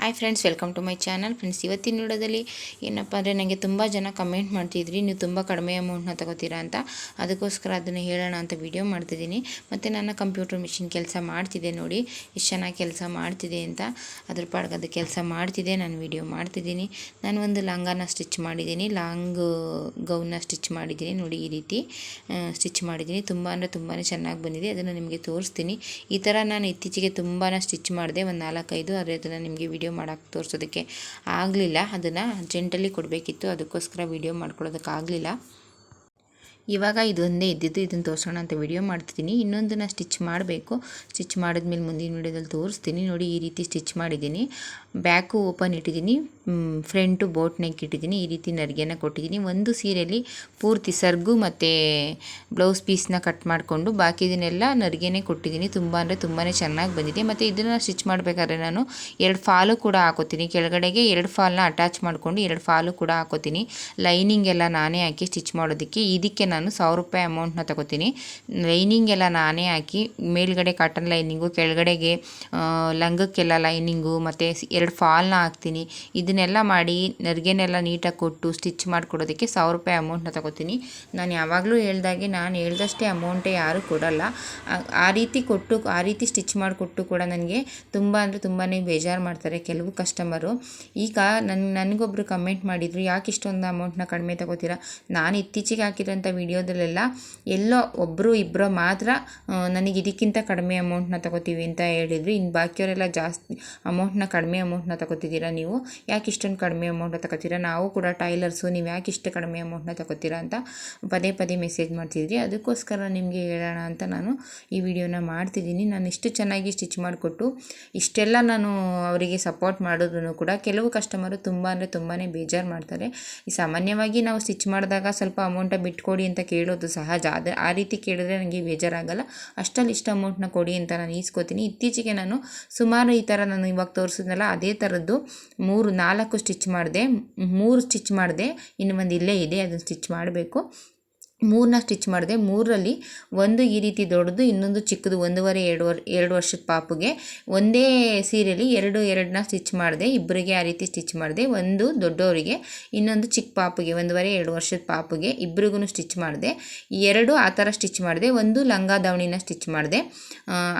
Hi friends welcome to my channel friends ಇವತ್ತಿನ ವಿಡಿಯೋದಲ್ಲಿ ಏನಪ್ಪ ಅಂದರೆ ನನಗೆ ತುಂಬ ಜನ ಕಮೆಂಟ್ ಮಾಡ್ತಿದ್ರಿ. ನೀವು ತುಂಬ ಕಡಿಮೆ ಅಮೌಂಟ್ನ ತಗೋತೀರಾ ಅಂತ. ಅದಕ್ಕೋಸ್ಕರ ಅದನ್ನು ಹೇಳೋಣ ಅಂತ ವಿಡಿಯೋ ಮಾಡ್ತಿದ್ದೀನಿ. ಮತ್ತು ನನ್ನ ಕಂಪ್ಯೂಟರ್ ಮಿಷಿನ್ ಕೆಲಸ ಮಾಡ್ತಿದೆ ನೋಡಿ. ಎಷ್ಟು ಚೆನ್ನಾಗಿ ಕೆಲಸ ಮಾಡ್ತಿದೆ ಅಂತ. ಅದ್ರ ಪಾಡ್ಗೆ ಅದು ಕೆಲಸ ಮಾಡ್ತಿದೆ. ನಾನು ವಿಡಿಯೋ ಮಾಡ್ತಿದ್ದೀನಿ. ನಾನು ಒಂದು ಲಂಗಾನ ಸ್ಟಿಚ್ ಮಾಡಿದ್ದೀನಿ. ಲಾಂಗ್ ಗೌನ್ನ ಸ್ಟಿಚ್ ಮಾಡಿದ್ದೀನಿ. ನೋಡಿ ಈ ರೀತಿ ಸ್ಟಿಚ್ ಮಾಡಿದ್ದೀನಿ. ತುಂಬ ಅಂದರೆ ತುಂಬಾ ಚೆನ್ನಾಗಿ ಬಂದಿದೆ. ಅದನ್ನು ನಿಮಗೆ ತೋರಿಸ್ತೀನಿ. ಈ ಥರ ನಾನು ಇತ್ತೀಚೆಗೆ ತುಂಬಾ ಸ್ಟಿಚ್ ಮಾಡಿದೆ. ಒಂದು ನಾಲ್ಕೈದು, ಆದರೆ ಅದನ್ನು ನಿಮಗೆ ವಿಡಿಯೋ ಮಾಡೋಕ್ಕೆ ತೋರಿಸೋದಕ್ಕೆ ಆಗಲಿಲ್ಲ. ಅದನ್ನು ಅರ್ಜೆಂಟಲ್ಲಿ ಕೊಡಬೇಕಿತ್ತು. ಅದಕ್ಕೋಸ್ಕರ ವಿಡಿಯೋ ಮಾಡ್ಕೊಳ್ಳೋದಕ್ಕಾಗಲಿಲ್ಲ ಇವಾಗ ಇದೊಂದೇ ಇದ್ದಿದ್ದು ಇದನ್ನು ತೋರಿಸೋಣ ಅಂತ ವಿಡಿಯೋ ಮಾಡ್ತಿದ್ದೀನಿ. ಇನ್ನೊಂದನ್ನು ಸ್ಟಿಚ್ ಮಾಡಬೇಕು. ಸ್ಟಿಚ್ ಮಾಡಿದ್ಮೇಲೆ ಮುಂದಿನ ವಿಡಿಯೋದಲ್ಲಿ ತೋರಿಸ್ತೀನಿ. ನೋಡಿ ಈ ರೀತಿ ಸ್ಟಿಚ್ ಮಾಡಿದ್ದೀನಿ. ಬ್ಯಾಕು ಓಪನ್ ಇಟ್ಟಿದ್ದೀನಿ ಫ್ರಂಟು ಬೋಟ್ ನೆಕ್ ಇಟ್ಟಿದ್ದೀನಿ, ಈ ರೀತಿ ನರಿಗೆನ ಕೊಟ್ಟಿದ್ದೀನಿ. ಒಂದು ಸೀರೆಯಲ್ಲಿ ಪೂರ್ತಿ ಸರ್ಗು ಮತ್ತು ಬ್ಲೌಸ್ ಪೀಸ್ನ ಕಟ್ ಮಾಡಿಕೊಂಡು ಬಾಕಿದನ್ನೆಲ್ಲ ನರಿಗೆನೇ ಕೊಟ್ಟಿದ್ದೀನಿ. ತುಂಬ ಅಂದರೆ ತುಂಬಾ ಚೆನ್ನಾಗಿ ಬಂದಿದೆ. ಮತ್ತು ಇದನ್ನು ಸ್ಟಿಚ್ ಮಾಡಬೇಕಾದ್ರೆ ನಾನು ಎರಡು ಫಾಲು ಕೂಡ ಹಾಕೋತೀನಿ. ಕೆಳಗಡೆಗೆ ಎರಡು ಫಾಲ್ನ ಅಟ್ಯಾಚ್ ಮಾಡಿಕೊಂಡು ಎರಡು ಫಾಲು ಕೂಡ ಹಾಕೋತೀನಿ. ಲೈನಿಂಗ್ ಎಲ್ಲ ನಾನೇ ಹಾಕಿ ಸ್ಟಿಚ್ ಮಾಡೋದಕ್ಕೆ. ಇದಕ್ಕೆ ನಾನು ಸಾವಿರ ರೂಪಾಯಿ ಅಮೌಂಟ್ನ ತಗೋತೀನಿ. ಲೈನಿಂಗ್ ಎಲ್ಲ ನಾನೇ ಹಾಕಿ ಮೇಲ್ಗಡೆ ಕಾಟನ್ ಲೈನಿಂಗು, ಕೆಳಗಡೆಗೆ ಲಂಗಕ್ಕೆಲ್ಲ ಲೈನಿಂಗು, ಮತ್ತು ಎರಡು ಫಾಲ್ನ ಹಾಕ್ತೀನಿ. ಇದನ್ನೆಲ್ಲ ಮಾಡಿ ನರ್ಗೆನೆಲ್ಲ ನೀಟಾಗಿ ಕೊಟ್ಟು ಸ್ಟಿಚ್ ಮಾಡಿಕೊಡೋದಕ್ಕೆ ಸಾವಿರ ರೂಪಾಯಿ ಅಮೌಂಟ್ನ ತಗೋತೀನಿ. ನಾನು ಯಾವಾಗಲೂ ಹೇಳ್ದಾಗೆ ನಾನು ಹೇಳ್ದಷ್ಟೇ ಅಮೌಂಟೇ ಯಾರೂ ಕೊಡಲ್ಲ. ಆ ರೀತಿ ಕೊಟ್ಟು, ಆ ರೀತಿ ಸ್ಟಿಚ್ ಮಾಡಿಕೊಟ್ಟು ಕೂಡ ನನಗೆ ತುಂಬ ಅಂದರೆ ತುಂಬಾ ಬೇಜಾರು ಮಾಡ್ತಾರೆ ಕೆಲವು ಕಸ್ಟಮರು. ಈಗ ನನ್ನ ನನಗೊಬ್ಬರು ಕಮೆಂಟ್ ಮಾಡಿದರು, ಯಾಕೆ ಇಷ್ಟೊಂದು ಅಮೌಂಟ್ನ ಕಡಿಮೆ ತಗೋತೀರಾ? ನಾನು ಇತ್ತೀಚೆಗೆ ಹಾಕಿರೋಂಥ ವಿಡಿಯೋದಲ್ಲೆಲ್ಲ ಎಲ್ಲೋ ಒಬ್ಬರು ಇಬ್ಬರು ಮಾತ್ರ ನನಗೆ ಇದಕ್ಕಿಂತ ಕಡಿಮೆ ಅಮೌಂಟ್ನ ತಗೋತೀವಿ ಅಂತ ಹೇಳಿದ್ರು. ಇನ್ನು ಬಾಕಿಯವರೆಲ್ಲ ಜಾಸ್ತಿ ಅಮೌಂಟ್ನ ಕಡಿಮೆ ಅಮೌಂಟ್ನ ತಗೋತಿದ್ದೀರಾ ನೀವು? ಯಾಕೆ ಇಷ್ಟೊಂದು ಕಡಿಮೆ ಅಮೌಂಟ್ನ ತಗೋತೀರಾ? ನಾವು ಕೂಡ ಟೈಲರ್ಸು, ನೀವು ಯಾಕೆ ಇಷ್ಟು ಕಡಿಮೆ ಅಮೌಂಟ್ನ ತಗೋತೀರಾ ಅಂತ ಪದೇ ಪದೇ ಮೆಸೇಜ್ ಮಾಡ್ತಿದ್ರಿ ಅದಕ್ಕೋಸ್ಕರ ನಿಮಗೆ ಹೇಳೋಣ ಅಂತ ನಾನು ಈ ವಿಡಿಯೋನ ಮಾಡ್ತಿದ್ದೀನಿ. ನಾನು ಇಷ್ಟು ಚೆನ್ನಾಗಿ ಸ್ಟಿಚ್ ಮಾಡಿಕೊಟ್ಟು ಇಷ್ಟೆಲ್ಲ ನಾನು ಅವರಿಗೆ ಸಪೋರ್ಟ್ ಮಾಡಿದ್ರು ಕೂಡ ಕೆಲವು ಕಸ್ಟಮರು ತುಂಬ ಅಂದರೆ ತುಂಬಾ ಬೇಜಾರು ಮಾಡ್ತಾರೆ. ಈ ಸಾಮಾನ್ಯವಾಗಿ ನಾವು ಸ್ಟಿಚ್ ಮಾಡಿದಾಗ ಸ್ವಲ್ಪ ಅಮೌಂಟ ಬಿಟ್ಕೊಡಿ ಅಂತ ಕೇಳೋದು ಸಹಜ. ಅದು ಆ ರೀತಿ ಕೇಳಿದ್ರೆ ನನಗೆ ಬೇಜಾರಾಗಲ್ಲ. ಅಷ್ಟಲ್ಲಿ ಇಷ್ಟು ಅಮೌಂಟ್ನ ಕೊಡಿ ಅಂತ ನಾನು ಈಸ್ಕೋತೀನಿ. ಇತ್ತೀಚೆಗೆ ನಾನು ಸುಮಾರು ಈ ಥರ ನಾನು ಇವಾಗ ತೋರಿಸಿದ್ನಲ್ಲ ಅದೇ ಥರದ್ದು ಮೂರು, ನಾಲ್ಕು ಸ್ಟಿಚ್ ಮಾಡಿದೆ, ಮೂರು ಸ್ಟಿಚ್ ಮಾಡಿದೆ, ಇನ್ನು ಒಂದು ಇಲ್ಲೇ ಇದೆ, ಅದನ್ನು ಸ್ಟಿಚ್ ಮಾಡಬೇಕು. ಮೂರನ್ನ ಸ್ಟಿಚ್ ಮಾಡಿದೆ. ಮೂರರಲ್ಲಿ ಒಂದು ಈ ರೀತಿ ದೊಡ್ಡದು, ಇನ್ನೊಂದು ಚಿಕ್ಕದು ಒಂದೂವರೆ, ಎರಡು ವರ್, ಎರಡು ವರ್ಷದ ಪಾಪುಗೆ ಒಂದೇ ಸೀರೆಯಲ್ಲಿ ಎರಡು, ಎರಡನ್ನ ಸ್ಟಿಚ್ ಮಾಡಿದೆ. ಇಬ್ಬರಿಗೆ ಆ ರೀತಿ ಸ್ಟಿಚ್ ಮಾಡಿದೆ. ಒಂದು ದೊಡ್ಡವರಿಗೆ, ಇನ್ನೊಂದು ಚಿಕ್ಕ ಪಾಪುಗೆ, ಒಂದೂವರೆ, ಎರಡು ವರ್ಷದ ಪಾಪುಗೆ ಇಬ್ಬರಿಗೂ ಸ್ಟಿಚ್ ಮಾಡಿದೆ. ಎರಡು ಆ ಥರ ಸ್ಟಿಚ್ ಮಾಡಿದೆ. ಒಂದು ಲಂಗ ದಾವಣಿನ ಸ್ಟಿಚ್ ಮಾಡಿದೆ.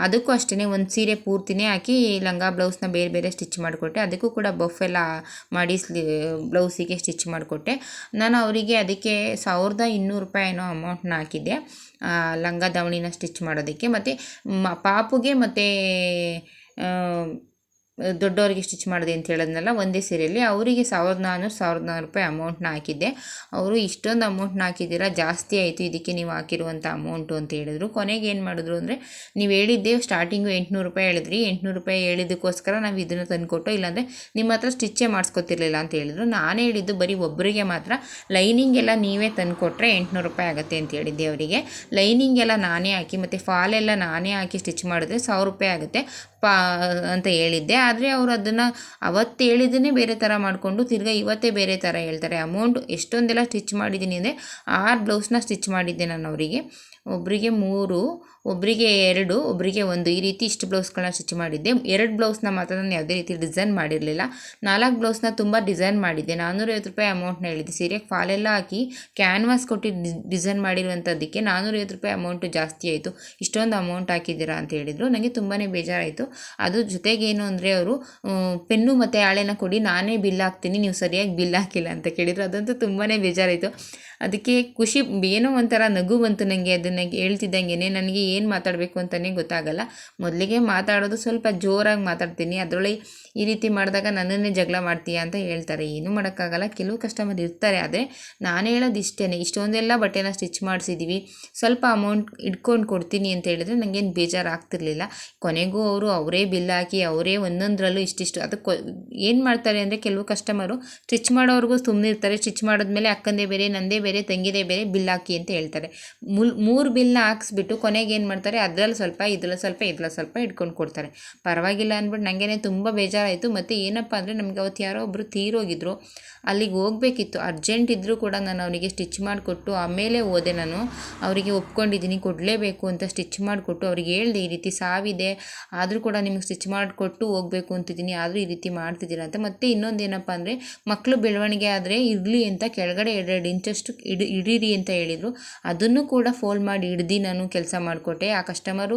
ಅದಕ್ಕೂ ಅಷ್ಟೇ ಒಂದು ಸೀರೆ ಪೂರ್ತಿನೇ ಹಾಕಿ ಲಂಗ ಬ್ಲೌಸ್ನ ಬೇರೆ ಬೇರೆ ಸ್ಟಿಚ್ ಮಾಡಿಕೊಟ್ಟೆ. ಅದಕ್ಕೂ ಕೂಡ ಬಫ್ ಎಲ್ಲ ಮಾಡಿ ಸ್ಲಿ ಬ್ಲೌಸಿಗೆ ಸ್ಟಿಚ್ ಮಾಡಿಕೊಟ್ಟೆ. ನಾನು ಅವರಿಗೆ ಅದಕ್ಕೆ ಸಾವಿರದ ಇನ್ನೂರು ರೂಪಾಯಿ ಏನೋ ಅಮೌಂಟ್ನ ಹಾಕಿದ್ದೆ. ಲಂಗ ದಾವಣಿನ ಸ್ಟಿಚ್ ಮಾಡೋದಕ್ಕೆ. ಮತ್ತು ಮ ಪಾಪುಗೆ ಮತ್ತು ದೊಡ್ಡವರಿಗೆ ಸ್ಟಿಚ್ ಮಾಡಿದೆ ಅಂತ ಹೇಳಿದ್ನಲ್ಲ, ಒಂದೇ ಸೀರೆಯಲ್ಲಿ. ಅವರಿಗೆ ಸಾವಿರದ ನಾನ್ನೂರು ಸಾವಿರದ ನಾನ್ನೂರು ರೂಪಾಯಿ ಅಮೌಂಟ್ನ ಹಾಕಿದ್ದೆ. ಅವರು ಇಷ್ಟೊಂದು ಅಮೌಂಟ್ನ ಹಾಕಿದ್ದೀರಾ, ಜಾಸ್ತಿ ಆಯಿತು ಇದಕ್ಕೆ ನೀವು ಹಾಕಿರುವಂಥ ಅಮೌಂಟು ಅಂತ ಹೇಳಿದ್ರು. ಕೊನೆಗೆ ಏನು ಮಾಡಿದ್ರು ಅಂದರೆ, ನೀವು ಹೇಳಿದ್ದೆ ಸ್ಟಾರ್ಟಿಂಗು ಎಂಟುನೂರು ರೂಪಾಯಿ ಹೇಳಿದ್ರಿ. ಎಂಟುನೂರು ರೂಪಾಯಿ ಹೇಳಿದ್ದಕ್ಕೋಸ್ಕರ ನಾವು ಇದನ್ನು ತಂದುಕೊಟ್ಟು, ಇಲ್ಲಾಂದರೆ ನಿಮ್ಮ ಹತ್ರ ಸ್ಟಿಚ್ಚೇ ಮಾಡಿಸ್ಕೊತಿರ್ಲಿಲ್ಲ ಅಂತ ಹೇಳಿದ್ರು. ನಾನು ಹೇಳಿದ್ದು ಬರೀ ಒಬ್ಬರಿಗೆ ಮಾತ್ರ. ಲೈನಿಂಗ್ ಎಲ್ಲ ನೀವೇ ತಂದುಕೊಟ್ರೆ ಎಂಟುನೂರು ರೂಪಾಯಿ ಆಗುತ್ತೆ ಅಂತ ಹೇಳಿದ್ದೆ ಅವರಿಗೆ. ಲೈನಿಂಗ್ ಎಲ್ಲ ನಾನೇ ಹಾಕಿ, ಮತ್ತು ಫಾಲೆಲ್ಲ ನಾನೇ ಹಾಕಿ ಸ್ಟಿಚ್ ಮಾಡಿದ್ರೆ ಸಾವಿರ ರೂಪಾಯಿ ಆಗುತ್ತೆ ಪಾ ಅಂತ ಹೇಳಿದ್ದೆ. ಆದರೆ ಅವರು ಅದನ್ನು ಅವತ್ತು ಹೇಳಿದ್ದನ್ನೇ ಬೇರೆ ಥರ ಮಾಡಿಕೊಂಡು ತಿರ್ಗಾ ಇವತ್ತೇ ಬೇರೆ ಥರ ಹೇಳ್ತಾರೆ. ಅಮೌಂಟ್ ಎಷ್ಟೊಂದೆಲ್ಲ ಸ್ಟಿಚ್ ಮಾಡಿದ್ದೀನಿ ಅಂದರೆ ಆರು ಬ್ಲೌಸ್ನ ಸ್ಟಿಚ್ ಮಾಡಿದ್ದೆ ನಾನು ಅವರಿಗೆ. ಒಬ್ಬರಿಗೆ ಮೂರು ಒಬ್ಬರಿಗೆ ಎರಡು ಒಬ್ಬರಿಗೆ ಒಂದು. ಈ ರೀತಿ ಇಷ್ಟು ಬ್ಲೌಸ್ಗಳನ್ನ ಸ್ಟಿಚ್ ಮಾಡಿದ್ದೆ. ಎರಡು ಬ್ಲೌಸ್ನ ಮಾತ್ರ ನಾನು ಯಾವುದೇ ರೀತಿ ಡಿಸೈನ್ ಮಾಡಿರಲಿಲ್ಲ. ನಾಲ್ಕು ಬ್ಲೌಸ್ನ ತುಂಬ ಡಿಸೈನ್ ಮಾಡಿದ್ದೆ. ನಾನ್ನೂರೈವತ್ತು ರೂಪಾಯಿ ಅಮೌಂಟ್ನ ಹೇಳಿದ್ದೆ. ಸೀರೆಗೆ ಫಾಲೆಲ್ಲ ಹಾಕಿ ಕ್ಯಾನ್ವಾಸ್ ಕೊಟ್ಟು ಡಿಸೈನ್ ಮಾಡಿರುವಂಥದ್ದಕ್ಕೆ ನಾನ್ನೂರೈವತ್ತು ರೂಪಾಯಿ ಅಮೌಂಟು ಜಾಸ್ತಿ ಆಯಿತು. ಇಷ್ಟೊಂದು ಅಮೌಂಟ್ ಹಾಕಿದ್ದೀರಾ ಅಂತ ಹೇಳಿದರು. ನನಗೆ ತುಂಬಾ ಬೇಜಾರಾಯಿತು. ಅದು ಜೊತೆಗೇನು ಅಂದರೆ ಅವರು ಪೆನ್ನು ಮತ್ತು ಹಾಳೆನ ಕೊಡಿ, ನಾನೇ ಬಿಲ್ ಹಾಕ್ತೀನಿ, ನೀವು ಸರಿಯಾಗಿ ಬಿಲ್ ಹಾಕಿಲ್ಲ ಅಂತ ಕೇಳಿದರು. ಅದಂತೂ ತುಂಬಾ ಬೇಜಾರಾಯಿತು. ಅದಕ್ಕೆ ಖುಷಿ, ಏನೋ ಒಂಥರ ನಗು ಬಂತು ನನಗೆ. ಅದನ್ನು ಹೇಳ್ತಿದ್ದಂಗೆ ನನಗೆ ಏನು ಮಾತಾಡಬೇಕು ಅಂತಲೇ ಗೊತ್ತಾಗಲ್ಲ. ಮೊದಲಿಗೆ ಮಾತಾಡೋದು ಸ್ವಲ್ಪ ಜೋರಾಗಿ ಮಾತಾಡ್ತೀನಿ. ಅದರೊಳಗೆ ಈ ರೀತಿ ಮಾಡಿದಾಗ ನನ್ನನ್ನೇ ಜಗಳ ಮಾಡ್ತೀಯಾ ಅಂತ ಹೇಳ್ತಾರೆ. ಏನೂ ಮಾಡೋಕ್ಕಾಗಲ್ಲ. ಕೆಲವು ಕಸ್ಟಮರ್ ಇರ್ತಾರೆ, ಆದರೆ ನಾನು ಹೇಳೋದು ಇಷ್ಟೇ ಇಷ್ಟೊಂದೆಲ್ಲ ಬಟ್ಟೆನ ಸ್ಟಿಚ್ ಮಾಡಿಸಿದ್ದೀವಿ ಸ್ವಲ್ಪ ಅಮೌಂಟ್ ಇಟ್ಕೊಂಡು ಕೊಡ್ತೀನಿ ಅಂತ ಹೇಳಿದ್ರೆ ನನಗೇನು ಬೇಜಾರು ಆಗ್ತಿರ್ಲಿಲ್ಲ ಕೊನೆಗೂ ಅವರು ಅವರೇ ಬಿಲ್ ಹಾಕಿ ಅವರೇ ಒಂದೊಂದರಲ್ಲೂ ಇಷ್ಟಿಷ್ಟು ಅದು ಏನು ಮಾಡ್ತಾರೆ ಅಂದರೆ ಕೆಲವು ಕಸ್ಟಮರು ಸ್ಟಿಚ್ ಮಾಡೋವ್ರಿಗೂ ಸುಮ್ಮನೆ ಇರ್ತಾರೆ. ಸ್ಟಿಚ್ ಮಾಡಿದ್ಮೇಲೆ ಅಕ್ಕಂದೇ ಬೇರೆ, ನಂದೇ ಬೇರೆ, ತಂಗಿದೇ ಬೇರೆ ಬಿಲ್ ಹಾಕಿ ಅಂತ ಹೇಳ್ತಾರೆ. ಮುಲ್, ಮೂರು ಬಿಲ್ನ ಹಾಕ್ಸ್ಬಿಟ್ಟು ಕೊನೆಗೆ ಏನು ಮಾಡ್ತಾರೆ? ಅದರಲ್ಲಿ ಸ್ವಲ್ಪ, ಇದ್ರಲ್ಲಿ ಸ್ವಲ್ಪ ಇದ್ರಲ್ಲಿ ಸ್ವಲ್ಪ ಇಟ್ಕೊಂಡು ಕೊಡ್ತಾರೆ. ಪರವಾಗಿಲ್ಲ ಅಂದ್ಬಿಟ್ಟು ನನಗೇನೆ ತುಂಬ ಬೇಜಾರಾಯಿತು. ಮತ್ತು ಏನಪ್ಪ ಅಂದರೆ ನಮಗೆ ಅವತ್ತು ಯಾರೋ ಒಬ್ಬರು ತೀರೋಗಿದ್ರು. ಅಲ್ಲಿಗೆ ಹೋಗ್ಬೇಕಿತ್ತು. ಅರ್ಜೆಂಟ್ ಇದ್ದರೂ ಕೂಡ ನಾನು ಅವರಿಗೆ ಸ್ಟಿಚ್ ಮಾಡಿಕೊಟ್ಟು, ಆಮೇಲೆ ಹೋದೆ ನಾನು. ಅವರಿಗೆ ಒಪ್ಕೊಂಡಿದ್ದೀನಿ, ಕೊಡಲೇಬೇಕು ಅಂತ ಸ್ಟಿಚ್ ಮಾಡಿಕೊಟ್ಟು, ಅವ್ರಿಗೆ ಹೇಳ್ದೆ ಈ ರೀತಿ ಸಾವಿದೆ. ಆದರೂ ಕೂಡ ನಿಮಗೆ ಸ್ಟಿಚ್ ಮಾಡಿಕೊಟ್ಟು ಹೋಗಬೇಕು ಅಂತಿದ್ದೀನಿ. ಆದರೂ ಈ ರೀತಿ ಮಾಡ್ತಿದ್ದೀರಾ ಅಂತ. ಮತ್ತು ಇನ್ನೊಂದು ಏನಪ್ಪ ಅಂದರೆ ಮಕ್ಕಳು ಬೆಳವಣಿಗೆ ಆದರೆ ಇರಲಿ ಅಂತ ಕೆಳಗಡೆ ಎರಡೆರಡು ಇಂಚಷ್ಟು ಇಡಿ, ಇಡೀರಿ ಅಂತ ಹೇಳಿದರು. ಅದನ್ನು ಕೂಡ ಫೋಲ್ಡ್ ಮಾಡಿ ಹಿಡ್ದು ನಾನು ಕೆಲಸ ಮಾಡಿಕೊಟ್ಟೆ ಆ ಕಸ್ಟಮರು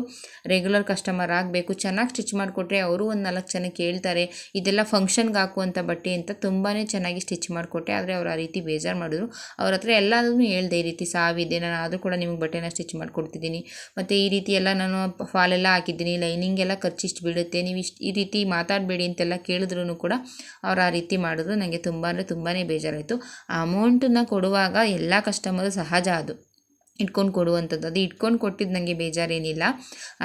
ರೆಗ್ಯುಲರ್ ಕಸ್ಟಮರ್ ಆಗಬೇಕು. ಚೆನ್ನಾಗಿ ಸ್ಟಿಚ್ ಮಾಡಿಕೊಟ್ರೆ ಅವರು ಒಂದು ನಾಲ್ಕು ಜನ ಕೇಳ್ತಾರೆ, ಇದೆಲ್ಲ ಫಂಕ್ಷನ್ಗೆ ಹಾಕುವಂಥ ಬಟ್ಟೆ ಅಂತ. ತುಂಬಾ ಚೆನ್ನಾಗಿ ಸ್ಟಿಚ್ ಮಾಡಿಕೊಟ್ಟೆ. ಆದರೆ ಅವರು ಆ ರೀತಿ ಬೇಜಾರು ಮಾಡಿದ್ರು. ಅವ್ರ ಹತ್ರ ಎಲ್ಲದನ್ನು ಹೇಳ್ದೆ ಈ ರೀತಿ ಸಾವಿದೆ, ನಾನು ಆದರೂ ಕೂಡ ನಿಮಗೆ ಬಟ್ಟೆನ ಸ್ಟಿಚ್ ಮಾಡಿಕೊಡ್ತಿದ್ದೀನಿ. ಮತ್ತು ಈ ರೀತಿ ಎಲ್ಲ ನಾನು ಫಾಲೆಲ್ಲ ಹಾಕಿದ್ದೀನಿ. ಲೈನಿಂಗ್ ಎಲ್ಲ ಖರ್ಚು ಇಷ್ಟು ಬೀಳುತ್ತೆ. ನೀವು ಇಷ್ಟು ಈ ರೀತಿ ಮಾತಾಡಬೇಡಿ ಅಂತೆಲ್ಲ ಕೇಳಿದ್ರು ಕೂಡ ಅವ್ರು ಆ ರೀತಿ ಮಾಡಿದ್ರು. ನನಗೆ ತುಂಬ ಅಂದರೆ ತುಂಬಾ ಬೇಜಾರಾಯಿತು. ಆ ಅಮೌಂಟನ್ನ ಕೊಡುವಾಗ ಎಲ್ಲ ಕಸ್ಟಮರು ಸಹಜ ಅದು. ಇಟ್ಕೊಂಡು ಕೊಡುವಂಥದ್ದು. ಅದು ಇಟ್ಕೊಂಡು ಕೊಟ್ಟಿದ್ದು ನನಗೆ ಬೇಜಾರೇನಿಲ್ಲ.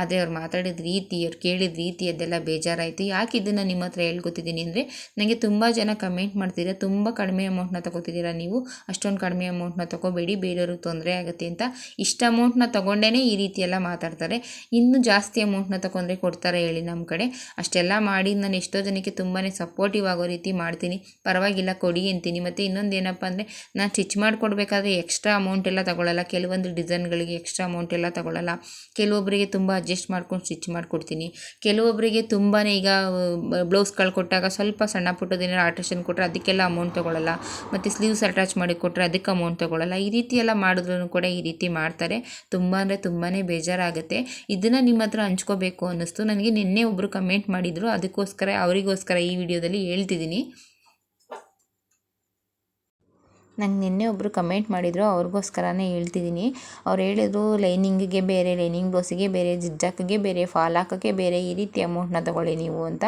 ಆದರೆ ಅವ್ರು ಮಾತಾಡಿದ ರೀತಿ, ಅವ್ರು ಕೇಳಿದ ರೀತಿ ಅದೆಲ್ಲ ಬೇಜಾರಾಯಿತು. ಯಾಕೆ ಇದನ್ನು ನಿಮ್ಮ ಹತ್ರ ಹೇಳ್ಕೊತಿದ್ದೀನಿ ಅಂದರೆ ನನಗೆ ತುಂಬ ಜನ ಕಮೆಂಟ್ ಮಾಡ್ತೀರಾ ತುಂಬ ಕಡಿಮೆ ಅಮೌಂಟ್ನ ತೊಗೋತಿದ್ದೀರಾ ನೀವು? ಅಷ್ಟೊಂದು ಕಡಿಮೆ ಅಮೌಂಟ್ನ ತೊಗೋಬೇಡಿ, ಬೇರೆಯವ್ರಿಗೆ ತೊಂದರೆ ಆಗುತ್ತೆ ಅಂತ. ಇಷ್ಟು ಅಮೌಂಟ್ನ ತೊಗೊಂಡೇ ಈ ರೀತಿ ಎಲ್ಲ ಮಾತಾಡ್ತಾರೆ. ಇನ್ನೂ ಜಾಸ್ತಿ ಅಮೌಂಟ್ನ ತೊಗೊಂಡ್ರೆ ಕೊಡ್ತಾರೆ ಹೇಳಿ ನಮ್ಮ ಕಡೆ. ಅಷ್ಟೆಲ್ಲ ಮಾಡಿ ನಾನು ಎಷ್ಟೋ ಜನಕ್ಕೆ ತುಂಬಾ ಸಪೋರ್ಟಿವ್ ಆಗೋ ರೀತಿ ಮಾಡ್ತೀನಿ. ಪರವಾಗಿಲ್ಲ, ಕೊಡಿ ಅಂತೀನಿ. ಮತ್ತು ಇನ್ನೊಂದು ಏನಪ್ಪ ಅಂದರೆ, ನಾನು ಸ್ಟಿಚ್ ಮಾಡಿಕೊಡ್ಬೇಕಾದ್ರೆ ಎಕ್ಸ್ಟ್ರಾ ಅಮೌಂಟ್ ಎಲ್ಲ ತೊಗೊಳ್ಳಲ್ಲ ಕೆಲವೊಂದು ಡಿಸೈನ್ಗಳಿಗೆ ಎಕ್ಸ್ಟ್ರಾ ಅಮೌಂಟ್ ಎಲ್ಲ ತಗೊಳ್ಳಲ್ಲ ಕೆಲವೊಬ್ಬರಿಗೆ ತುಂಬ ಅಡ್ಜಸ್ಟ್ ಮಾಡ್ಕೊಂಡು ಸ್ಟಿಚ್ ಮಾಡಿಕೊಡ್ತೀನಿ. ಕೆಲವೊಬ್ಬರಿಗೆ ತುಂಬಾ ಈಗ ಬ್ಲೌಸ್ಗಳು ಕೊಟ್ಟಾಗ ಸ್ವಲ್ಪ ಸಣ್ಣ ಪುಟ್ಟದೇನಾದ್ರು ಆಲ್ಟ್ರೇಷನ್ ಕೊಟ್ಟರೆ ಅದಕ್ಕೆಲ್ಲ ಅಮೌಂಟ್ ತಗೊಳ್ಳಲ್ಲ ಮತ್ತು ಸ್ಲೀವ್ಸ್ ಅಟ್ಯಾಚ್ ಮಾಡಿ ಕೊಟ್ಟರೆ ಅದಕ್ಕೆ ಅಮೌಂಟ್ ತಗೊಳ್ಳಲ್ಲ ಈ ರೀತಿ ಎಲ್ಲ ಮಾಡಿದ್ರು ಕೂಡ ಈ ರೀತಿ ಮಾಡ್ತಾರೆ. ತುಂಬ ಅಂದರೆ ತುಂಬಾ ಬೇಜಾರಾಗುತ್ತೆ. ಇದನ್ನು ನಿಮ್ಮ ಹತ್ರ ಹಂಚ್ಕೋಬೇಕು ಅನ್ನಿಸ್ತು. ನನಗೆ ನಿನ್ನೆ ಒಬ್ಬರು ಕಮೆಂಟ್ ಮಾಡಿದರು. ಅದಕ್ಕೋಸ್ಕರ, ಅವರಿಗೋಸ್ಕರ ಈ ವಿಡಿಯೋದಲ್ಲಿ ಹೇಳ್ತಿದ್ದೀನಿ. ನಂಗೆ ನಿನ್ನೆ ಒಬ್ಬರು ಕಮೆಂಟ್ ಮಾಡಿದರು, ಅವ್ರಿಗೋಸ್ಕರನೇ ಹೇಳ್ತಿದ್ದೀನಿ. ಅವ್ರು ಹೇಳಿದರು ಲೈನಿಂಗಿಗೆ ಬೇರೆ ಲೈನಿಂಗ್ ಬ್ಲೌಸಿಗೆ ಬೇರೆ ಜಿಜ್ಜಾಕಿಗೆ ಬೇರೆ ಫಾಲ್ ಹಾಕೋಕ್ಕೆ ಬೇರೆ, ಈ ರೀತಿ ಅಮೌಂಟ್ನ ತೊಗೊಳ್ಳಿ ನೀವು ಅಂತ.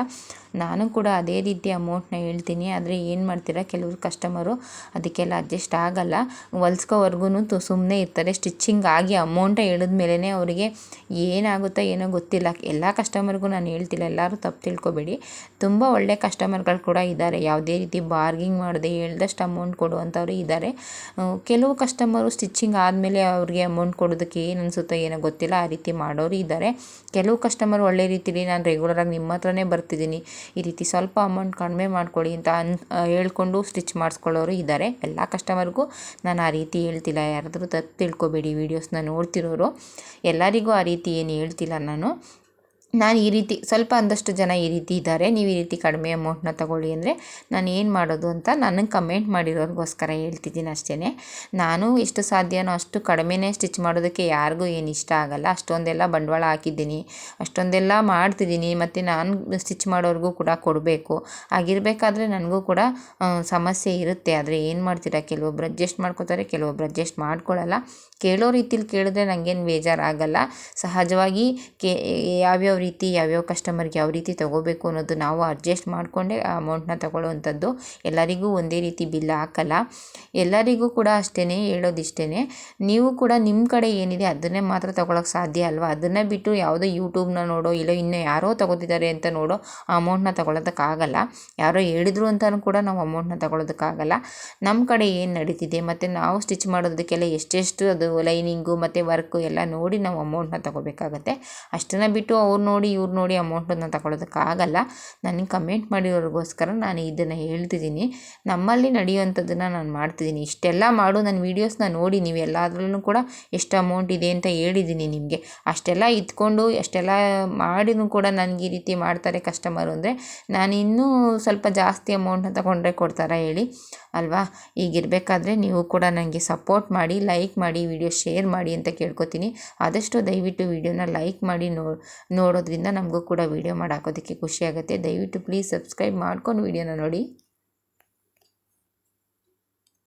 ನಾನು ಕೂಡ ಅದೇ ರೀತಿ ಅಮೌಂಟ್ನ ಹೇಳ್ತೀನಿ. ಆದರೆ ಏನು ಮಾಡ್ತೀರಾ ಕೆಲವರು ಕಸ್ಟಮರು ಅದಕ್ಕೆಲ್ಲ ಅಡ್ಜಸ್ಟ್ ಆಗಲ್ಲ. ಹೊಲ್ಸ್ಕೋವರ್ಗು ತು ಸುಮ್ಮನೆ ಇರ್ತಾರೆ. ಸ್ಟಿಚ್ಚಿಂಗ್ ಆಗಿ ಅಮೌಂಟ ಹೇಳಿದ ಮೇಲೇ ಅವರಿಗೆ ಏನಾಗುತ್ತೋ ಏನೋ ಗೊತ್ತಿಲ್ಲ. ಎಲ್ಲ ಕಸ್ಟಮರ್ಗೂ ನಾನು ಹೇಳ್ತಿಲ್ಲ. ಎಲ್ಲರೂ ತಪ್ಪು ತಿಳ್ಕೊಬೇಡಿ. ತುಂಬ ಒಳ್ಳೆ ಕಸ್ಟಮರ್ಗಳು ಕೂಡ ಇದ್ದಾರೆ. ಯಾವುದೇ ರೀತಿ ಬಾರ್ಗಿಂಗ್ ಮಾಡದೆ ಹೇಳ್ದಷ್ಟು ಅಮೌಂಟ್ ಕೊಡುವಂಥವ್ರು ಇದ್ದಾರೆ. ಕೆಲವು ಕಸ್ಟಮರು ಸ್ಟಿಚ್ಚಿಂಗ್ ಆದಮೇಲೆ ಅವ್ರಿಗೆ ಅಮೌಂಟ್ ಕೊಡೋದಕ್ಕೆ ಏನು ಅನಿಸುತ್ತೋ ಏನೋ ಗೊತ್ತಿಲ್ಲ, ಆ ರೀತಿ ಮಾಡೋರು ಇದ್ದಾರೆ. ಕೆಲವು ಕಸ್ಟಮರ್ ಒಳ್ಳೆ ರೀತಿಲಿ ನಾನು ರೆಗ್ಯುಲರಾಗಿ ನಿಮ್ಮ ಹತ್ರನೇ ಬರ್ತಿದ್ದೀನಿ, ಈ ರೀತಿ ಸ್ವಲ್ಪ ಅಮೌಂಟ್ ಕಡಿಮೆ ಮಾಡಿಕೊಡಿ ಅಂತ ಅನ್ ಹೇಳ್ಕೊಂಡು ಸ್ಟಿಚ್ ಮಾಡಿಸ್ಕೊಳ್ಳೋರು ಇದ್ದಾರೆ. ಎಲ್ಲ ಕಸ್ಟಮರ್ಗೂ ನಾನು ಆ ರೀತಿ ಹೇಳ್ತಿಲ್ಲ, ಯಾರಾದರೂ ತತ್ ತಿಳ್ಕೊಬೇಡಿ ವೀಡಿಯೋಸ್ನ ನೋಡ್ತಿರೋರು. ಎಲ್ಲರಿಗೂ ಆ ರೀತಿ ಏನು ಹೇಳ್ತಿಲ್ಲ ನಾನು. ನಾನು ಈ ರೀತಿ ಸ್ವಲ್ಪ ಒಂದಷ್ಟು ಜನ ಈ ರೀತಿ ಇದ್ದಾರೆ. ನೀವು ಈ ರೀತಿ ಕಡಿಮೆ ಅಮೌಂಟ್ನ ತಗೊಳ್ಳಿ ಅಂದರೆ ನಾನು ಏನು ಮಾಡೋದು ಅಂತ ನನಗೆ ಕಮೆಂಟ್ ಮಾಡಿರೋರಿಗೋಸ್ಕರ ಹೇಳ್ತಿದ್ದೀನಿ ಅಷ್ಟೇ ನಾನು ಎಷ್ಟು ಸಾಧ್ಯನೋ ಅಷ್ಟು ಕಡಿಮೆನೇ ಸ್ಟಿಚ್ ಮಾಡೋದಕ್ಕೆ ಯಾರಿಗೂ ಏನು ಇಷ್ಟ ಆಗಲ್ಲ. ಅಷ್ಟೊಂದೆಲ್ಲ ಬಂಡವಾಳ ಹಾಕಿದ್ದೀನಿ. ಅಷ್ಟೊಂದೆಲ್ಲ ಮಾಡ್ತಿದ್ದೀನಿ. ಮತ್ತು ನಾನು ಸ್ಟಿಚ್ ಮಾಡೋರಿಗೂ ಕೂಡ ಕೊಡಬೇಕು. ಆಗಿರಬೇಕಾದ್ರೆ ನನಗೂ ಕೂಡ ಸಮಸ್ಯೆ ಇರುತ್ತೆ. ಆದರೆ ಏನು ಮಾಡ್ತೀರಾ? ಕೆಲವೊಬ್ರು ಅಡ್ಜಸ್ಟ್ ಮಾಡ್ಕೋತಾರೆ, ಕೆಲವೊಬ್ರು ಅಡ್ಜಸ್ಟ್ ಮಾಡ್ಕೊಳ್ಳಲ್ಲ ಕೇಳೋ ರೀತಿಲಿ ಕೇಳಿದ್ರೆ ನನಗೇನು ಬೇಜಾರಾಗಲ್ಲ. ಸಹಜವಾಗಿ ಕೆ, ಯಾವ್ಯಾವ ರೀತಿ, ಯಾವ್ಯಾವ ಕಸ್ಟಮರ್ಗೆ ಯಾವ ರೀತಿ ತೊಗೋಬೇಕು ಅನ್ನೋದು ನಾವು ಅಡ್ಜಸ್ಟ್ ಮಾಡಿಕೊಂಡೇ ಆ ಅಮೌಂಟ್ನ ತೊಗೊಳ್ಳೋವಂಥದ್ದು ಎಲ್ಲರಿಗೂ ಒಂದೇ ರೀತಿ ಬಿಲ್ ಹಾಕಲ್ಲ. ಎಲ್ಲರಿಗೂ ಕೂಡ ಅಷ್ಟೇ ಹೇಳೋದಿಷ್ಟೇ ನೀವು ಕೂಡ ನಿಮ್ಮ ಕಡೆ ಏನಿದೆ ಅದನ್ನೇ ಮಾತ್ರ ತೊಗೊಳಕ್ಕೆ ಸಾಧ್ಯ ಅಲ್ವಾ? ಅದನ್ನೇ ಬಿಟ್ಟು ಯಾವುದೋ ಯೂಟ್ಯೂಬ್ನ ನೋಡೋ ಇಲ್ಲ ಇನ್ನೂ ಯಾರೋ ತೊಗೋತಿದ್ದಾರೆ ಅಂತ ನೋಡೋ ಆ ಅಮೌಂಟ್ನ ತೊಗೊಳೋದಕ್ಕಾಗಲ್ಲ. ಯಾರೋ ಹೇಳಿದ್ರು ಅಂತಲೂ ಕೂಡ ನಾವು ಅಮೌಂಟ್ನ ತೊಗೊಳೋದಕ್ಕಾಗಲ್ಲ. ನಮ್ಮ ಕಡೆ ಏನು ನಡೀತಿದೆ? ಮತ್ತು ನಾವು ಸ್ಟಿಚ್ ಮಾಡೋದಕ್ಕೆಲ್ಲ ಎಷ್ಟೆಷ್ಟು ಅದು ಲೈನಿಂಗು ಮತ್ತು ವರ್ಕು ಎಲ್ಲ ನೋಡಿ ನಾವು ಅಮೌಂಟ್ನ ತೊಗೋಬೇಕಾಗತ್ತೆ. ಅಷ್ಟನ್ನು ಬಿಟ್ಟು ಅವ್ರು ನೋಡಿ, ಇವ್ರು ನೋಡಿ ಅಮೌಂಟನ್ನು ತಗೊಳ್ಳೋದಕ್ಕಾಗಲ್ಲ ನನಗೆ ಕಮೆಂಟ್ ಮಾಡಿರೋರಿಗೋಸ್ಕರ ನಾನು ಇದನ್ನು ಹೇಳ್ತಿದ್ದೀನಿ. ನಮ್ಮಲ್ಲಿ ನಡೆಯುವಂಥದ್ದನ್ನು ನಾನು ಮಾಡ್ತಿದ್ದೀನಿ. ಇಷ್ಟೆಲ್ಲ ಮಾಡು ನನ್ನ ವೀಡಿಯೋಸ್ನ ನೋಡಿ, ನೀವು ಎಲ್ಲಾದ್ರಲ್ಲೂ ಕೂಡ ಎಷ್ಟು ಅಮೌಂಟ್ ಇದೆ ಅಂತ ಹೇಳಿದ್ದೀನಿ ನಿಮಗೆ. ಅಷ್ಟೆಲ್ಲ ಇದ್ಕೊಂಡು, ಅಷ್ಟೆಲ್ಲ ಮಾಡಿನೂ ಕೂಡ ನನಗೆ ಈ ರೀತಿ ಮಾಡ್ತಾರೆ ಕಸ್ಟಮರು ಅಂದರೆ ನಾನು ಇನ್ನೂ ಸ್ವಲ್ಪ ಜಾಸ್ತಿ ಅಮೌಂಟ್ನ ತಗೊಂಡ್ರೆ ಕೊಡ್ತಾರಾ ಹೇಳಿ. ಅಲ್ವಾ? ಈಗಿರಬೇಕಾದ್ರೆ ನೀವು ಕೂಡ ನನಗೆ ಸಪೋರ್ಟ್ ಮಾಡಿ ಲೈಕ್ ಮಾಡಿ ವಿಡಿಯೋ ಶೇರ್ ಮಾಡಿ ಅಂತ ಕೇಳ್ಕೊತೀನಿ. ಆದಷ್ಟು ದಯವಿಟ್ಟು ವಿಡಿಯೋನ ಲೈಕ್ ಮಾಡಿ ನೋ, ನೋಡೋದ್ರಿಂದ ನಮಗೂ ಕೂಡ ವಿಡಿಯೋ ಮಾಡಾಕೋದಕ್ಕೆ ಖುಷಿಯಾಗುತ್ತೆ. ದಯವಿಟ್ಟು ಪ್ಲೀಸ್ ಸಬ್ಸ್ಕ್ರೈಬ್ ಮಾಡ್ಕೊಂಡು ವಿಡಿಯೋನ ನೋಡಿ.